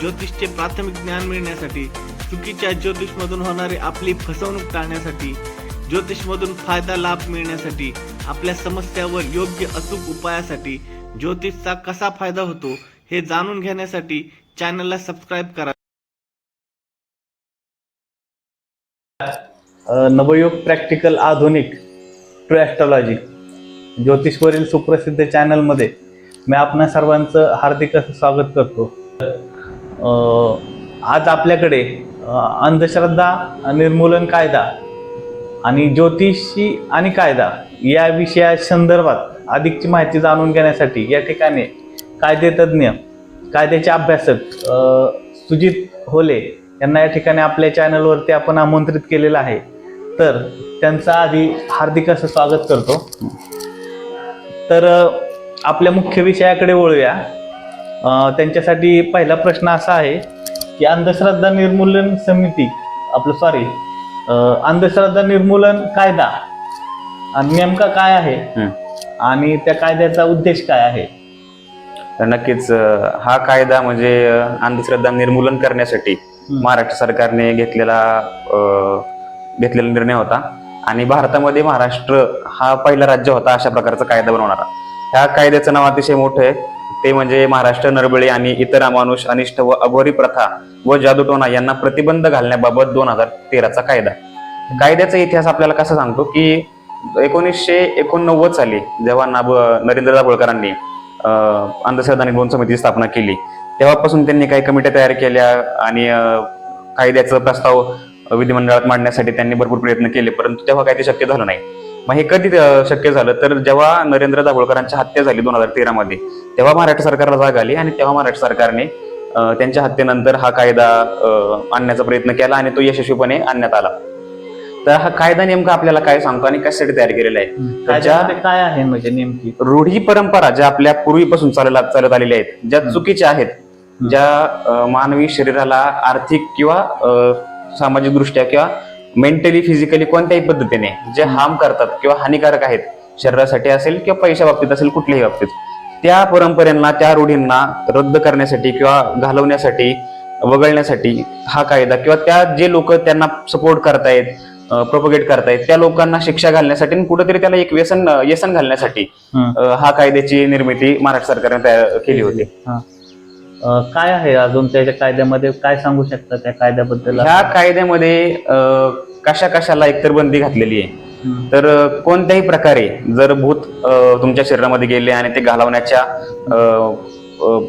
ज्योतिषचे प्राथमिक ज्ञान मिळण्यासाठी चुकीच्या ज्योतिषमधून होणारी आपली फसवणूक टाळण्यासाठी ज्योतिषमधून फायदा लाभ मिळण्यासाठी आपल्या समस्यावर योग्य अचूक उपायासाठी ज्योतिषचा कसा फायदा होतो हे जाणून घेण्यासाठी चॅनलला सबस्क्राईब करा. अ, Navyug practical Adhunik true astrology ज्योतिषवरील सुप्रसिद्ध चॅनलमध्ये मी आपणा सर्वांचं हार्दिक स्वागत करतो. आज आपल्याकडे अंधश्रद्धा निर्मूलन कायदा आणि ज्योतिषी आणि कायदा या विषया संदर्भात अधिकची माहिती जाणून घेण्यासाठी या ठिकाणी कायदेतज्ञ कायद्याचे अभ्यासक सुजित होले यांना या ठिकाणी आपल्या चॅनलवरती आपण आमंत्रित केलेलं आहे. तर त्यांचा आधी हार्दिक असं स्वागत करतो. तर आपल्या मुख्य विषयाकडे वळूया. त्यांच्यासाठी पहिला प्रश्न असा आहे की अंधश्रद्धा निर्मूलन समिती आपलं सॉरी अंधश्रद्धा निर्मूलन कायदा आणि नेमका काय आहे. आणि त्या कायद्याचा उद्देश काय आहे? तर नक्कीच हा कायदा म्हणजे अंधश्रद्धा निर्मूलन करण्यासाठी. महाराष्ट्र सरकारने घेतलेला घेतलेला निर्णय होता. आणि भारतामध्ये महाराष्ट्र हा पहिला राज्य होता अशा प्रकारचा कायदा बनवणारा. ह्या कायद्याचं नाव अतिशय मोठं आहे. ते म्हणजे महाराष्ट्र नरबळी आणि इतर अमानुष अनिष्ट व अघोरी प्रथा व जादूटोना यांना प्रतिबंध घालण्याबाबत दोन हजार तेराचा कायदा. कायद्याचा इतिहास आपल्याला कसा सांगतो की एकोणीसशे एकोणनव्वद साली जेव्हा नाब नरेंद्र दाभोळकरांनी अंधश्रद्धा निर्मूलन समितीची स्थापना केली तेव्हापासून त्यांनी काही कमिट्या तयार केल्या आणि कायद्याचा प्रस्ताव विधिमंडळात मांडण्यासाठी त्यांनी भरपूर प्रयत्न केले परंतु तेव्हा काही ते शक्य झालं नाही. मग हे कधी शक्य झालं? तर जेव्हा नरेंद्र दाभोळकरांची हत्या झाली दोन हजार तेरामध्ये तेव्हा महाराष्ट्र सरकारला जाग आली आणि तेव्हा महाराष्ट्र सरकारने त्यांच्या हत्येनंतर हा कायदा आणण्याचा प्रयत्न केला आणि तो यशस्वीपणे आणण्यात आला. तर हा कायदा नेमका आपल्याला काय सांगतो आणि कशासाठी तयार केलेला आहे? काय आहे म्हणजे नेमकी? रूढी परंपरा ज्या आपल्या पूर्वीपासून चालत चालत आलेल्या आहेत ज्या चुकीच्या आहेत ज्या मानवी शरीराला आर्थिक किंवा सामाजिक दृष्ट्या किंवा मेंटली फिजिकली कोणत्याही पद्धतीने जे हार्म करतात किंवा हानिकारक आहेत शरीरासाठी असेल किंवा पैशा बाबतीत असेल कुठल्याही बाबतीत त्या परंपरेंना त्या रूढींना रद्द करण्यासाठी किंवा घालवण्यासाठी वगळण्यासाठी हा कायदा किंवा त्या जे लोक त्यांना सपोर्ट करतायत प्रोपगेट करतायत त्या लोकांना शिक्षा घालण्यासाठी कुठेतरी त्याला एक व्यसन व्यसन घालण्यासाठी हं. कायद्याची निर्मिती महाराष्ट्र सरकारने तयार केली होती. अ, काय आहे अजून त्याच्या कायद्यामध्ये? काय सांगू शकता त्या कायद्याबद्दल ह्या कायद्यामध्ये अं, कशा कशाला एकतर बंदी घातलेली आहे. तर अं, कोणत्याही प्रकारे जर भूत अं, तुमच्या शरीरामध्ये गेले आणि ते घालवण्याच्या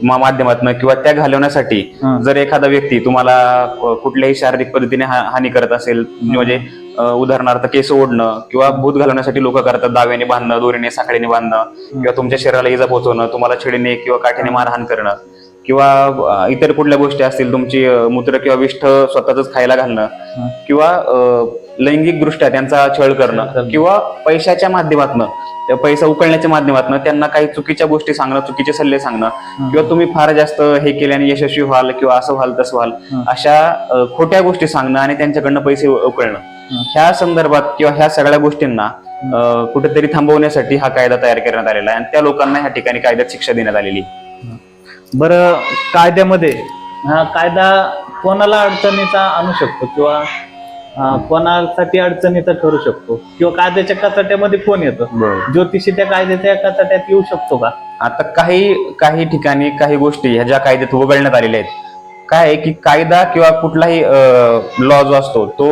माध्यमातनं किंवा त्या घालवण्यासाठी हं. जर एखादा व्यक्ती तुम्हाला अं, कुठल्याही शारीरिक पद्धतीने हा- हानी करत असेल म्हणजे अं, उदाहरणार्थ केस ओढणं किंवा भूत घालवण्यासाठी लोक करतात दाव्याने बांधणं दोरीने साखळीने बांधणं किंवा तुमच्या शरीराला इजा पोहोचवणं तुम्हाला छडीने किंवा काठीने मारहाण करणं. किंवा इतर कुठल्या गोष्टी असतील तुमची मूत्र किंवा विष्ठ स्वतःच खायला घालणं. किंवा लैंगिक दृष्ट्या त्यांचा छळ करणं. किंवा पैशाच्या माध्यमातनं त्या पैसा उकळण्याच्या माध्यमातनं त्यांना काही चुकीच्या गोष्टी सांगणं चुकीचे सल्ले सांगणं किंवा तुम्ही फार जास्त हे केल्याने यशस्वी व्हाल किंवा असं व्हाल तसं व्हाल. अशा खोट्या गोष्टी सांगणं आणि त्यांच्याकडनं पैसे उकळणं. ह्या संदर्भात किंवा ह्या सगळ्या गोष्टींना कुठेतरी थांबवण्यासाठी हा कायदा तयार करण्यात आलेला आहे आणि त्या लोकांना ह्या ठिकाणी कायद्यात शिक्षा देण्यात आलेली आहे. बरं कायद्यामध्ये? हा कायदा कोणाला अडचणीचा आणू शकतो किंवा कोणासाठी अडचणीचा ठरू शकतो? किंवा कायद्याच्या कचाट्यामध्ये कोण येतं? ज्योतिषी त्या कायद्याच्या कचाट्यात येऊ शकतो का? आता काही काही ठिकाणी काही गोष्टी ह्या ज्या कायद्यात वगळण्यात आलेल्या आहेत काय आहे की कायदा किंवा कुठलाही लॉ जो असतो तो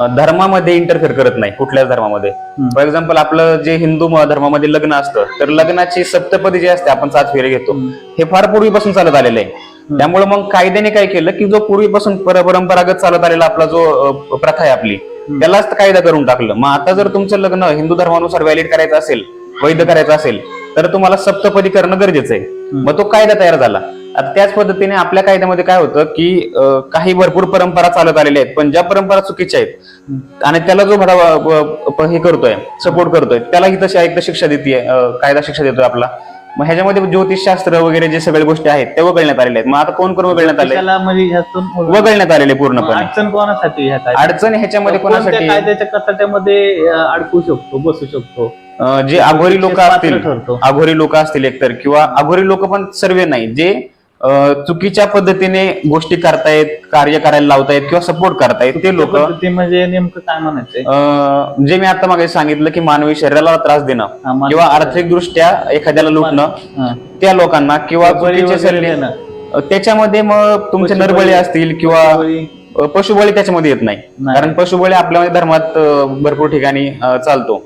धर्मामध्ये इंटरफेअर करत नाही कुठल्याच धर्मामध्ये. फॉर एक्झाम्पल आपलं जे हिंदू धर्मामध्ये लग्न असतं तर लग्नाची सप्तपदी जी असते आपण सात फेरे घेतो. हे फार पूर्वीपासून चालत आलेलं आहे. त्यामुळे मग कायद्याने काय केलं की जो पूर्वीपासून पर- परंपरागत चालत आलेला आपला जो प्रथा आहे आपली त्यालाच कायदा करून टाकलं. मग आता जर तुमचं लग्न हिंदू धर्मानुसार व्हॅलिड करायचं असेल वैध करायचं असेल तर तुम्हाला सप्तपदी करणं गरजेचं आहे. मग तो कायदा तयार झाला. आता त्याच पद्धतीने आपल्या कायद्यामध्ये काय होतं की काही भरपूर परंपरा चालत आलेल्या आहेत पण ज्या परंपरा चुकीच्या आहेत आणि त्याला जो भरा हे करतोय सपोर्ट करतोय त्याला ही तशी एकदा शिक्षा देते कायदा शिक्षा देतोय आपला. मग ह्याच्यामध्ये ज्योतिषशास्त्र वगैरे जे सगळ्या गोष्टी आहेत ते वगळण्यात आलेल्या आहेत. मग आता कोण कोण वगळण्यात आले वगळण्यात आलेले पूर्णपणे. अडचण कोणासाठी अडचण ह्याच्यामध्ये कोणासाठी? कायद्याच्या कचाट्यामध्ये अडकू शकतो बसू शकतो? जे अघोरी लोक असतील. अघोरी लोक असतील एकतर किंवा अघोरी लोक पण सर्व नाही जे चुकीच्या पद्धतीने गोष्टी करतायत कार्य करायला लावतायत किंवा सपोर्ट करतायत ते लोक पद्धती म्हणजे नेमकं काय म्हणायचंय जे मी आता मागे सांगितलं की मानवी शरीराला त्रास देणं किंवा आर्थिक दृष्ट्या एखाद्याला लुटणं. त्या लोकांना किंवा त्याच्यामध्ये मग तुमचे नरबळी असतील किंवा पशुबळी. त्याच्यामध्ये येत नाही. कारण पशुबळी आपल्यामध्ये धर्मात भरपूर ठिकाणी चालतो.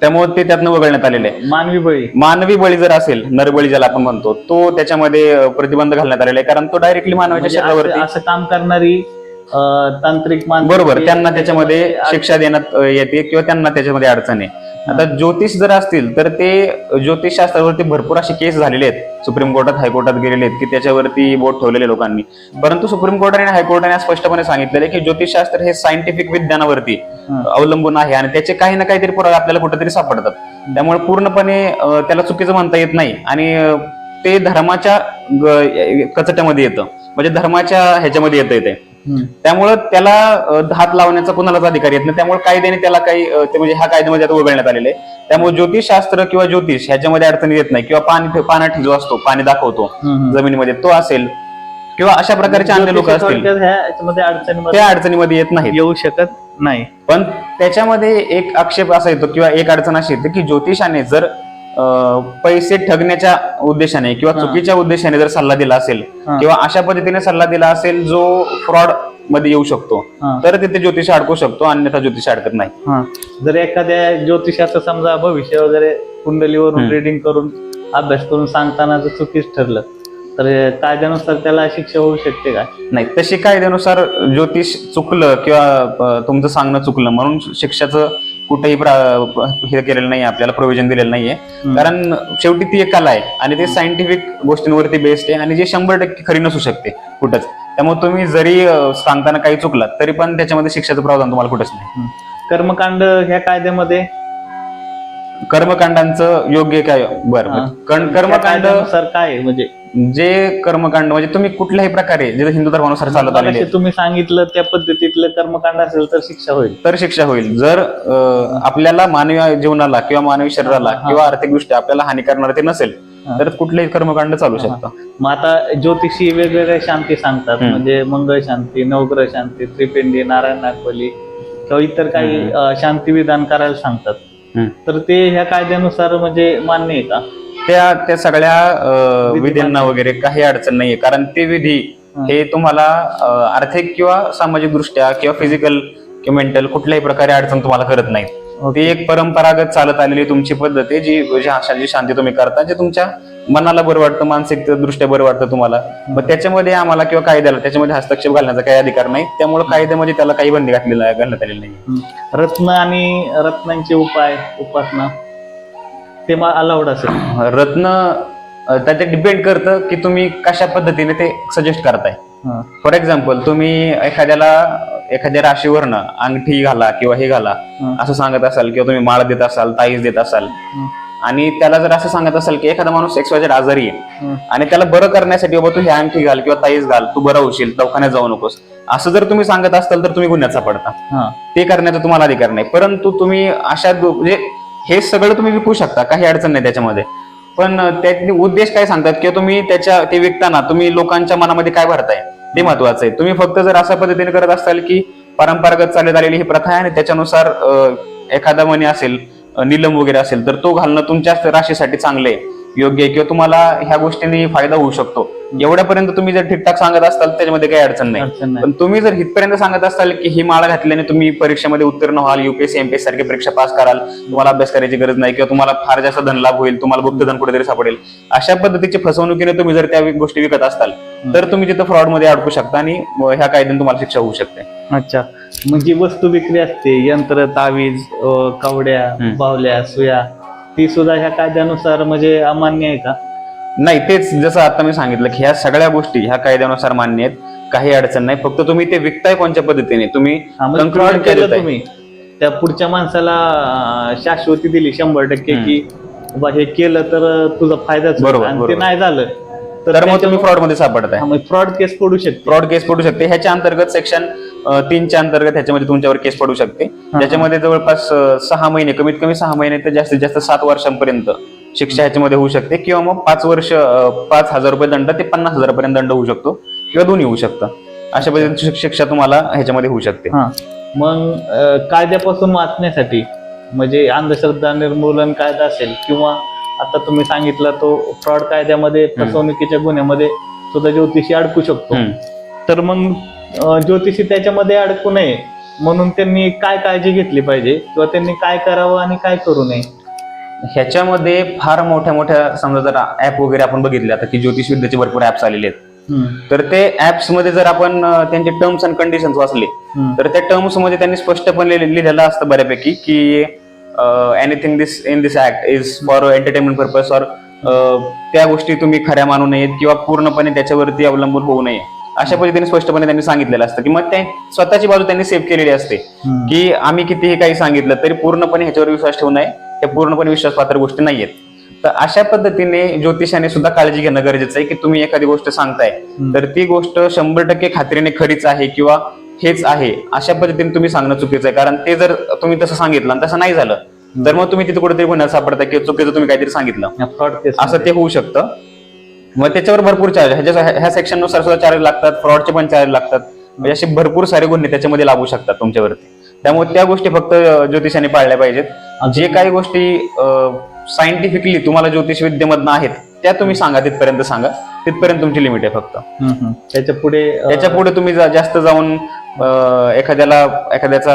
त्यामुळे ते त्यातनं वगळण्यात आलेले आहे. मानवी बळी. मानवी बळी जर असेल नरबळी ज्याला आपण म्हणतो तो त्याच्यामध्ये प्रतिबंध घालण्यात आलेला आहे. कारण तो डायरेक्टली मानवाच्या म्हणजे शरीरावरती असं असं काम करणारी अं, तांत्रिक माणसं बरोबर. त्यांना त्याच्यामध्ये शिक्षा देण्यात अं, येते किंवा त्यांना त्याच्यामध्ये अडचण आहे. आता ज्योतिष जर असतील तर ते ज्योतिषशास्त्रावरती भरपूर असे केस झालेले आहेत. सुप्रीम कोर्टात हायकोर्टात गेलेले आहेत की त्याच्यावरती बोट ठेवलेले लोकांनी. परंतु सुप्रीम कोर्टाने आणि हायकोर्टाने आज स्पष्टपणे सांगितलेलं की ज्योतिषशास्त्र हे सायंटिफिक विज्ञानावरती. अवलंबून आहे आणि त्याचे काही ना काहीतरी पुरावे आपल्याला कुठेतरी सापडतात. त्यामुळे पूर्णपणे त्याला चुकीचं म्हणता येत नाही आणि ते धर्माच्या कचट्यामध्ये येतं. म्हणजे धर्माच्या ह्याच्यामध्ये येतं ते. हम्म. त्यामुळं त्याला हात लावण्याचा कुणालाच अधिकार येत नाही. त्यामुळे कायद्याने त्याला काही ते म्हणजे ह्या कायद्यामध्ये आता वगळण्यात आलेले आहे त्यामुळे ज्योतिषशास्त्र किंवा ज्योतिष ह्याच्यामध्ये अडचणी येत नाही. किंवा पाणी पाण्यात जो असतो पाणी दाखवतो. जमिनीमध्ये. तो असेल. किंवा अशा प्रकारचे अन्य लोक असतील थोडक्यात ह्या याच्यामध्ये अडचणीमध्ये त्या अडचणीमध्ये येत नाहीत येऊ शकत नाही पण त्याच्यामध्ये एक आक्षेप असा येतो किंवा एक अडचण अशी येते की ज्योतिषाने जर अं, पैसे ठगण्याच्या उद्देशाने किंवा हा. चुकीच्या उद्देशाने जर सल्ला दिला असेल हा. किंवा अशा पद्धतीने सल्ला दिला असेल जो फ्रॉडमध्ये येऊ शकतो हा. तर तिथे ज्योतिष अडकू शकतो अन्यथा ज्योतिष अडकत नाही हा. जर एखाद्या ज्योतिषाचं समजा भविष्य वगैरे कुंडलीवरून हम्म. रिडिंग करून अभ्यास करून सांगताना जर चुकीच ठरलं तर कायद्यानुसार त्याला शिक्षा होऊ शकते का? नाही तशी कायद्यानुसार ज्योतिष चुकलं किंवा तुमचं सांगणं चुकलं म्हणून शिक्षाचं कुठेही हे केलेलं नाही आपल्याला प्रोव्हिजन दिलेलं नाहीये. कारण शेवटी ती एक कला आहे आणि ते सायंटिफिक गोष्टींवरती बेस्ड आहे आणि जे शंभर टक्के खरी नसू शकते कुठंच. त्यामुळे तुम्ही जरी सांगताना काही चुकलात तरी पण त्याच्यामध्ये शिक्षाचं प्रावधान तुम्हाला कुठंच नाही. कर्मकांड ह्या कायद्यामध्ये? कर्मकांडांचं योग्य काय? बरं कर्मकांड कायद्यानुसार काय? म्हणजे जे कर्मकांड म्हणजे तुम्ही कुठल्याही प्रकारे जे हिंदू धर्मानुसार चालत आलेले आहेत, तुम्ही सांगितलं त्या पद्धतीतलं कर्मकांड असेल तर शिक्षा होईल तर शिक्षा होईल जर अं, आपल्याला मानवी जीवनाला किंवा मानवी शरीराला हा. किंवा आर्थिक दृष्ट्या आपल्याला हानी करणार ते नसेल हा. तर कुठलेही कर्मकांड चालू शकतं मग आता ज्योतिषी वेगवेगळ्या शांती सांगतात हम्म. म्हणजे मंगळ शांती नवग्रह शांती त्रिपिंडी नारायण नागबली किंवा इतर काही हम्म. अं, शांती विधान करायला सांगतात हम्म. तर ते ह्या कायद्यानुसार म्हणजे मान्य आहे का त्या त्या सगळ्या विधींना. वगैरे काही अडचण नाहीये. कारण ते विधी हा. तुम्हाला आर्थिक किंवा सामाजिक दृष्ट्या किंवा फिजिकल किंवा मेंटल कुठल्याही प्रकारे अडचण तुम्हाला करत नाही ती एक परंपरागत चालत आलेली तुमची पद्धत आहे जी जी शांती तुम्ही करता जे तुमच्या मनाला बरं वाटतं मानसिक दृष्ट्या बरं वाटतं तुम्हाला. मग त्याच्यामध्ये आम्हाला किंवा कायद्याला त्याच्यामध्ये हस्तक्षेप घालण्याचा काही अधिकार नाही. त्यामुळे कायद्यामध्ये त्याला काही बंदी घातलेला घालण्यात आलेली नाही. रत्न आणि रत्नांचे उपाय उपासना. ते अलाउड असेल रत्न अं, त्याच्यात डिपेंड करतं की तुम्ही कशा पद्धतीने ते सजेस्ट करताय हा. फॉर एक्झाम्पल तुम्ही एखाद्याला एखाद्या राशीवरनं अंगठी घाला किंवा हे घाला हं. असं सांगत असाल किंवा तुम्ही माळ देत असाल ताईज देत असाल हं. आणि त्याला जर असं सांगत असाल की एखादा माणूस एक्सवायझेड आजारी आहे हं. आणि त्याला बरं करण्यासाठी बाबा तू हे अंगठी घाल किंवा ताईज घाल तू बरं होशील दवाखान्यात जाऊ नकोस असं जर तुम्ही सांगत असाल तर तुम्ही गुन्ह्यात सापडता हा. ते करण्याचा तुम्हाला अधिकार नाही परंतु तुम्ही अशा दु- म्हणजे हे सगळं तुम्ही विकू शकता काही अडचण नाही त्याच्यामध्ये. पण त्याचे उद्देश काय सांगतात किंवा तुम्ही त्याच्या ते विकताना तुम्ही लोकांच्या मनामध्ये काय भरताय? ते महत्वाचं आहे. तुम्ही फक्त जर अशा पद्धतीने करत असाल की परंपरागत चालत आलेली ही प्रथा आहे आणि त्याच्यानुसार एखादा मणी असेल निलम वगैरे असेल तर तो घालणं तुमच्याच राशीसाठी चांगलं आहे. योग्य आहे किंवा तुम्हाला ह्या गोष्टींनी फायदा होऊ शकतो. एवढ्यापर्यंत तुम्ही जर ठीकठाक सांगत असाल त्याच्यामध्ये काही अडचण नाही. अडचण नाही. पण तुम्ही जर इथपर्यंत सांगत असाल की ही माळा घातल्याने तुम्ही परीक्षेमध्ये उत्तीर्ण व्हाल युपीएससी एमपीएस सारखी परीक्षा पास कराल तुम्हाला अभ्यास करायची गरज नाही किंवा तुम्हाला फार जास्त धनलाभ होईल तुम्हाला गुप्तधन कुठेतरी सापडेल. अशा पद्धतीची फसवणुकीने तुम्ही जर त्या गोष्टी विकत असाल तर तुम्ही तिथं फ्रॉडमध्ये अडकू शकता आणि ह्या कायद्याने तुम्हाला शिक्षा होऊ शकते. अच्छा. म्हणजे वस्तू विक्री असते यंत्र तावीज अं, कवड्या हम्म. बावल्या सुया ती सुद्धा ह्या कायद्यानुसार म्हणजे अमान्य आहे का नाही तेच जसं आता मी सांगितलं की ह्या सगळ्या गोष्टी ह्या कायद्यानुसार मान्य आहेत काही अडचण नाही फक्त तुम्ही ते विकताय कोणत्या पद्धतीने तुम्ही हा, म्हणजे fraud केलं? तुम्ही त्या पुढच्या माणसाला अं, शाश्वती दिली शंभर टक्के. की बा हे केलं तर तुझा फायदाच होईल. बरोबर, आणि ते बरोबर. नाही झालं तर मग तुम्ही फ्रॉडमध्ये सापडताय फ्रॉड केस पडू शकते फ्रॉड केस पडू शकते ह्याच्या अंतर्गत सेक्शन तीनच्या अंतर्गत ह्याच्यामध्ये तुमच्यावर केस पडू शकते. ज्याच्यामध्ये जवळपास सहा महिने कमीत कमी सहा महिने तर जास्तीत जास्त सात वर्षांपर्यंत शिक्षा ह्याच्यामध्ये होऊ शकते किंवा मग पाच वर्ष पाच हजार रुपये दंड ते पन्नास हजारापर्यंत दंड होऊ शकतो किंवा दोन्ही होऊ शकतं. अशा पद्धतीची शिक- शिक्षा तुम्हाला ह्याच्यामध्ये होऊ शकते. हा. मग कायद्यापासून वाचण्यासाठी म्हणजे अंधश्रद्धा निर्मूलन कायदा असेल किंवा आता तुम्ही सांगितलं तो फ्रॉड कायद्यामध्ये फसवणुकीच्या गुन्ह्यामध्ये सुद्धा ज्योतिषी अडकू शकतो. तर मग ज्योतिषी त्याच्यामध्ये अडकू नये. म्हणून त्यांनी काय काळजी घेतली पाहिजे किंवा त्यांनी काय करावं आणि काय करू नये? ह्याच्यामध्ये फार मोठ्या मोठ्या समजा जर ऍप वगैरे आपण बघितले आता की ज्योतिष विद्याचे भरपूर ऍप्स आलेले आहेत. तर ते ऍप्समध्ये जर आपण त्यांचे टर्म्स अँड कंडिशन्स वाचले. तर त्या टर्म्समध्ये त्यांनी स्पष्टपणे लिह- लिहिलेलं असतं बऱ्यापैकी की anything this in this act is for entertainment purpose और त्या गोष्टी तुम्ही खऱ्या मानू नयेत किंवा पूर्णपणे त्याच्यावरती अवलंबून होऊ नये. अशा पद्धतीने स्पष्टपणे त्यांनी सांगितलेलं असतं की मग ते स्वतःची बाजू त्यांनी सेव्ह केलेली असते. की आम्ही कितीही काही सांगितलं तरी पूर्णपणे ह्याच्यावर विश्वास ठेवू नये. हे पूर्णपणे विश्वासपात्र गोष्टी नाहीयेत. तर अशा पद्धतीने ज्योतिषाने सुद्धा काळजी घेणं गरजेचं आहे की तुम्ही एखादी गोष्ट सांगताय तर ती गोष्ट शंभर टक्के खात्रीने खरीच आहे किंवा हेच आहे अशा पद्धतीने तुम्ही सांगणं चुकीचं आहे. कारण ते जर तुम्ही तसं सांगितलं आणि तसं नाही झालं तर मग तुम्ही तिथे कुठेतरी गुन्ह्यात सापडता किंवा चुकीचं तुम्ही काहीतरी सांगितलं. असं ते होऊ शकतं. मग त्याच्यावर भरपूर चार्ज ह्याच्या ह्या सेक्शननुसार सुद्धा चार्ज लागतात. फ्रॉडचे पण चार्ज लागतात. म्हणजे असे भरपूर सारे गुन्हे त्याच्यामध्ये लागू शकतात तुमच्यावरती. त्यामुळे त्या गोष्टी फक्त ज्योतिषाने पाळल्या पाहिजेत. जे काही गोष्टी सायंटिफिकली तुम्हाला ज्योतिष विद्येमधनं आहेत त्या तुम्ही सांगा तिथपर्यंत सांगा. तिथपर्यंत तुमची लिमिट आहे फक्त. त्याच्या पुढे त्याच्या पुढे तुम्ही जा- जास्त जाऊन अं, एखाद्याला एखाद्याचा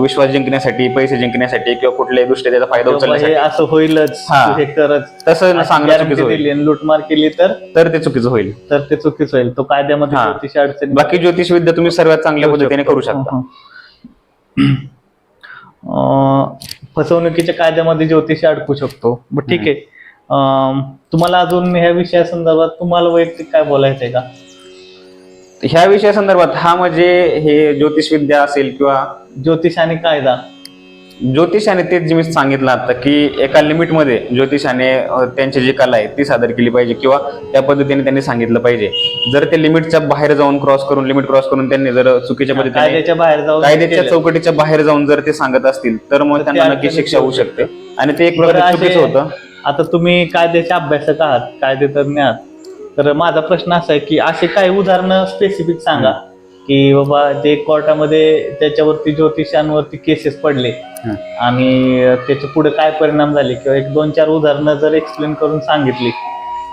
विश्वास जिंकण्यासाठी पैसे जिंकण्यासाठी किंवा कुठल्याही दृष्ट्या त्याचा फायदा बाबा हे उचलण्यासाठी. असं होईलच हा. तू हे करच तसं सांगणं चुकीचं होईल. दिली आणि लूटमार केली तर? तर ते चुकीचं होईल. तर ते चुकीच होईल. तो कायद्यामध्ये हा. ज्योतिषी अडचणी बाकी ज्योतिष विद्या तुम्ही सर्वात चांगल्या पद्धतीने करू शकता. अं, फसवणुकीच्या कायद्यामध्ये ज्योतिषी अडकू शकतो. ठीक आहे. तुम्हाला अजून ह्या विषयासंदर्भात तुम्हाला वैयक्तिक काय बोलायचंय का? ह्या विषया संदर्भात हा म्हणजे हे ज्योतिष विद्या असेल किंवा ज्योतिष आणि कायदा. ज्योतिषाने तेच जे मी सांगितलं आता की एका लिमिटमध्ये ज्योतिषाने त्यांची जी कला आहे ती सादर केली पाहिजे किंवा त्या पद्धतीने त्यांनी सांगितलं पाहिजे. जर ते लिमिटच्या बाहेर जाऊन क्रॉस करून लिमिट क्रॉस करून त्यांनी जर चुकीच्या पद्धतीने कायद्याच्या बाहेर जाऊन कायद्याच्या. चौकटीच्या बाहेर जाऊन जर ते सांगत असतील तर मग त्यांना नक्की शिक्षा होऊ शकते. आणि ते एक प्रकारे चुकीचं होतं. आता तुम्ही कायद्याचे अभ्यासक आहात कायदेतज्ञ आहात. तर माझा प्रश्न असा आहे की असे काही उदाहरणं स्पेसिफिक सांगा की बाबा जे कोर्टामध्ये त्याच्यावरती ज्योतिषांवरती केसेस पडले. आणि त्याच्या पुढे काय परिणाम झाले किंवा एक दोन चार उदाहरणं जर एक्सप्लेन करून सांगितली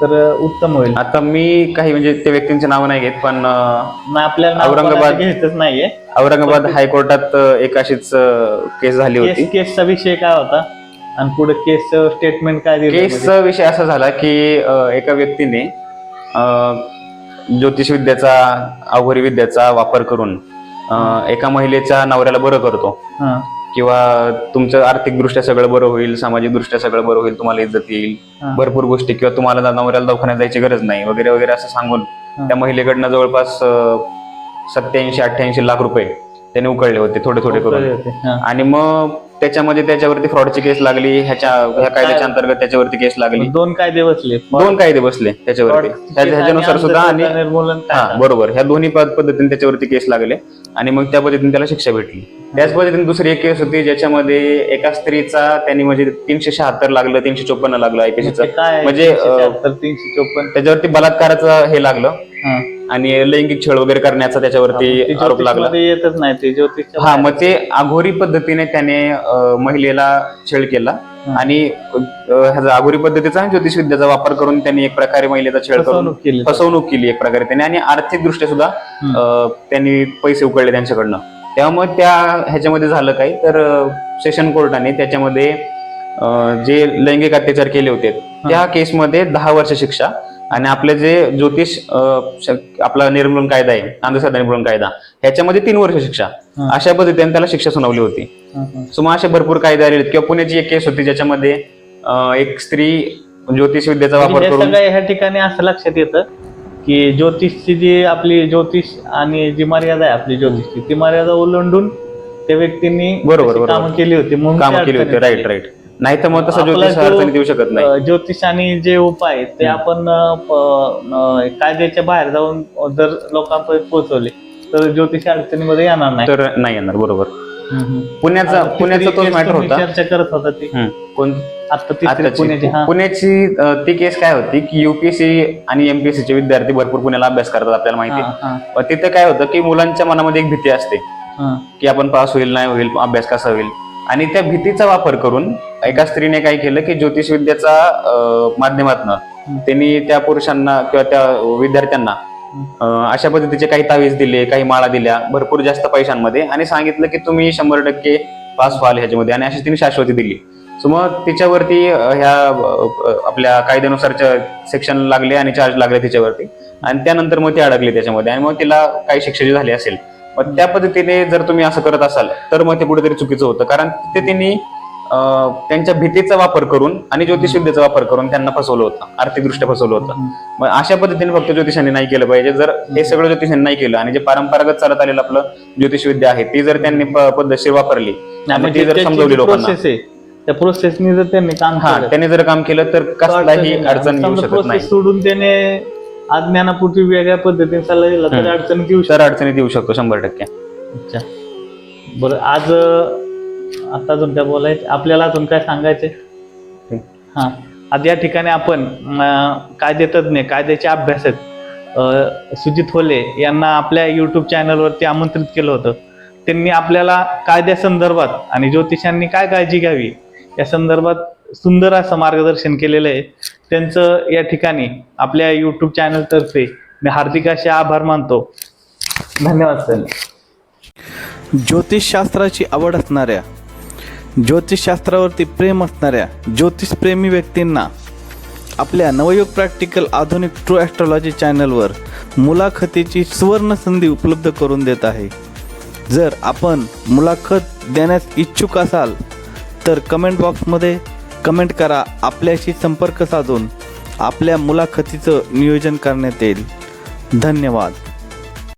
तर उत्तम होईल. आता मी काही म्हणजे त्या व्यक्तींची नावं नाही घेत पण आपल्याला औरंगाबाद- घ्यायचंच नाहीये. औरंगाबाद हायकोर्टात एक अशीच केस झाली होती. केस केसचा विषय काय होता? आणि पुढे केस स्टेटमेंट काय दिलं केसचा विषय असा झाला की अं, एका व्यक्तीने अं, ज्योतिष विद्याचा अवघरी विद्याचा वापर करून अं, एका महिलेच्या नवऱ्याला बरं करतो हा किंवा तुमचं आर्थिकदृष्ट्या सगळं बरं होईल सामाजिकदृष्ट्या सगळं बरं होईल तुम्हाला इज्जत येईल हा. भरपूर गोष्टी किंवा तुम्हाला नवऱ्याला दवाखान्यात जायची गरज नाही वगैरे वगैरे असं सांगून हा. त्या महिलेकडनं जवळपास सत्याऐंशी अठ्ठ्याऐंशी लाख रुपये त्यांनी उकळले होते थोडे थोडे करून होते. हा. आणि मग त्याच्यामध्ये त्याच्यावरती फ्रॉडची केस लागली ह्याच्या ह्या कायद्याच्या अंतर्गत त्याच्यावरती केस लागली. दोन कायदे बसले. दोन कायदे बसले त्याच्यावरती. ह्याच्यानुसार सुद्धा आणि निर्मूलन हा. बरोबर. ह्या दोन्ही पद- पद्धतीने त्याच्यावरती केस लागले आणि मग त्या पद्धतीने त्याला शिक्षा भेटली. त्याच पद्धतीने दुसरी एक केस होती ज्याच्यामध्ये एका स्त्रीचा त्यांनी म्हणजे तीनशे शहात्तर लागलं तीनशे चोपन्न लागलं आयपीसीचं म्हणजे, तीनशे चोपन्न? त्याच्यावरती बलात्काराचं हे लागलं. आणि लैंगिक छळ वगैरे करण्याचा त्याच्यावरती आरोप लागला. येतच नाही ते ज्योतिष हा मग ते अघोरी पद्धतीने त्याने महिलेला छळ केला. आणि ह्याचा अगोरी पद्धतीचा आणि ज्योतिषविद्याचा वापर करून त्यांनी एक प्रकारे महिलेचा छळ करून फसवणूक केली. एक प्रकारे त्यांनी. आणि आर्थिक दृष्ट्या सुद्धा त्यांनी पैसे उकळले त्यांच्याकडनं. त्यामुळे त्या ह्याच्यामध्ये झालं काय तर सेशन कोर्टाने त्याच्यामध्ये जे लैंगिक अत्याचार केले होते त्या केसमध्ये दहा वर्ष शिक्षा आणि आपले जे ज्योतिष आपला निर्मूलन कायदा आहे अंधश्रद्धा निर्मूलन कायदा ह्याच्यामध्ये तीन वर्ष शिक्षा. अशा पद्धतीने त्याला शिक्षा सुनावली होती. सो मग असे भरपूर कायदे आलेले आहेत किंवा पुण्याची एक केस होती ज्याच्यामध्ये एक स्त्री ज्योतिष विद्येचा वापर म्हणजे करून ह्या ठिकाणी असं लक्षात येतं की ज्योतिषची जी आपली ज्योतिष आणि जी मर्यादा आहे आपली ज्योतिषची ती मर्यादा ओलांडून त्या व्यक्तींनी बरोबर. कामं केली होती म्हणून कामं केली होती राईट आली. राईट नाही तर मग तसं ज्योतिष अडचणी देऊ शकत नाही. अ, ज्योतिष आणि जे उपाय आहेत ते आपण अ, प- अ, कायद्याच्या बाहेर जाऊन जर लोकांपर्यंत पोहोचवले तर ज्योतिष अडचणीमध्ये येणार नाही. तर नाही येणार बरोबर. हम्म. पुण्याचा आता पुण्याचा तिसरी तोच मॅटर तुम्ही होता. चर्चा करत होता ती. हम्म. कोण? आता तिसरी आताची पुण्याची हा. पुण्याची अ, ती केस काय होती की युपीएससी आणि एमपीएससी चे विद्यार्थी भरपूर पुण्याला अभ्यास करतात आपल्याला माहिती आहे. हा, हा, पण तिथे काय होतं की मुलांच्या मनामध्ये एक भीती असते हा. की आपण पास होईल नाही होईल अभ्यास कसा होईल. आणि त्या भीतीचा वापर करून एका स्त्रीने काय केलं की ज्योतिष विद्याचा माध्यमातून त्यांनी त्या पुरुषांना किंवा त्या विद्यार्थ्यांना अशा पद्धतीचे काही तावीज दिले काही माळा दिल्या भरपूर जास्त पैशांमध्ये आणि सांगितलं की तुम्ही शंभर टक्के पास व्हाल ह्याच्यामध्ये आणि अशी तिने शाश्वती दिली. सो मग तिच्यावरती ह्या आपल्या कायद्यानुसारच्या सेक्शन लागले आणि चार्ज लागले तिच्यावरती. आणि त्यानंतर मग ती अडकली त्याच्यामध्ये आणि मग तिला काही शिक्षा जी झाली असेल. मग त्या पद्धतीने जर तुम्ही असं करत असाल तर मग ते कुठेतरी चुकीचं होतं. कारण तिथे त्यांनी त्यांच्या भीतीचा वापर करून आणि ज्योतिषविद्येचा वापर करून त्यांना फसवलं होतं आर्थिकदृष्ट्या फसवलं होतं. मग अशा पद्धतीने फक्त ज्योतिषांनी नाही केलं पाहिजे. जर हे सगळं ज्योतिषांनी नाही केलं आणि जे परंपरागत चालत आलेलं आपलं ज्योतिषविद्या आहे ती जर त्यांनी पद्धतशीर वापरली आणि म्हणजे ती जर समजवली लोकांना त्या प्रोसेसनी जर त्यांनी काम हा केलं त्यांनी जर काम केलं तर कसलाही अडचण अडचण येऊ शकत नाही. सोडून त्याने अज्ञानापोटी वेगळ्या पद्धतीने सल्ला दिला तर हम्म. अडचण येऊ तर अडचणीत येऊ शकतो शंभर टक्के. शकते बरं आज अं, आता अजून काय बोलायचं आपल्याला अजून काय सांगायचे हा. आज या ठिकाणी आपण अं, कायदेतज्ञ कायद्याचे अभ्यासक अं, सुजित होले यांना आपल्या युट्यूब चॅनलवरती आमंत्रित केलं होतं. त्यांनी आपल्याला कायद्यासंदर्भात आणि ज्योतिषांनी काय काळजी घ्यावी या संदर्भात सुंदर असं मार्गदर्शन केलेलं आहे. त्यांचं या ठिकाणी आपल्या युट्यूब चॅनलतर्फे मी हार्दिक असे आभार मानतो. धन्यवाद सर. ज्योतिषशास्त्राची आवड असणाऱ्या ज्योतिषशास्त्रावरती प्रेम असणाऱ्या ज्योतिषप्रेमी व्यक्तींना आपल्या Navyug practical Adhunik true astrology चॅनलवर मुलाखतीची सुवर्ण संधी उपलब्ध करून देत आहे. जर आपण मुलाखत देण्यास इच्छुक असाल तर कमेंट बॉक्समध्ये कमेंट करा आपल्याशी संपर्क साधून आपल्या मुलाखतीचं नियोजन करण्यात येईल. धन्यवाद.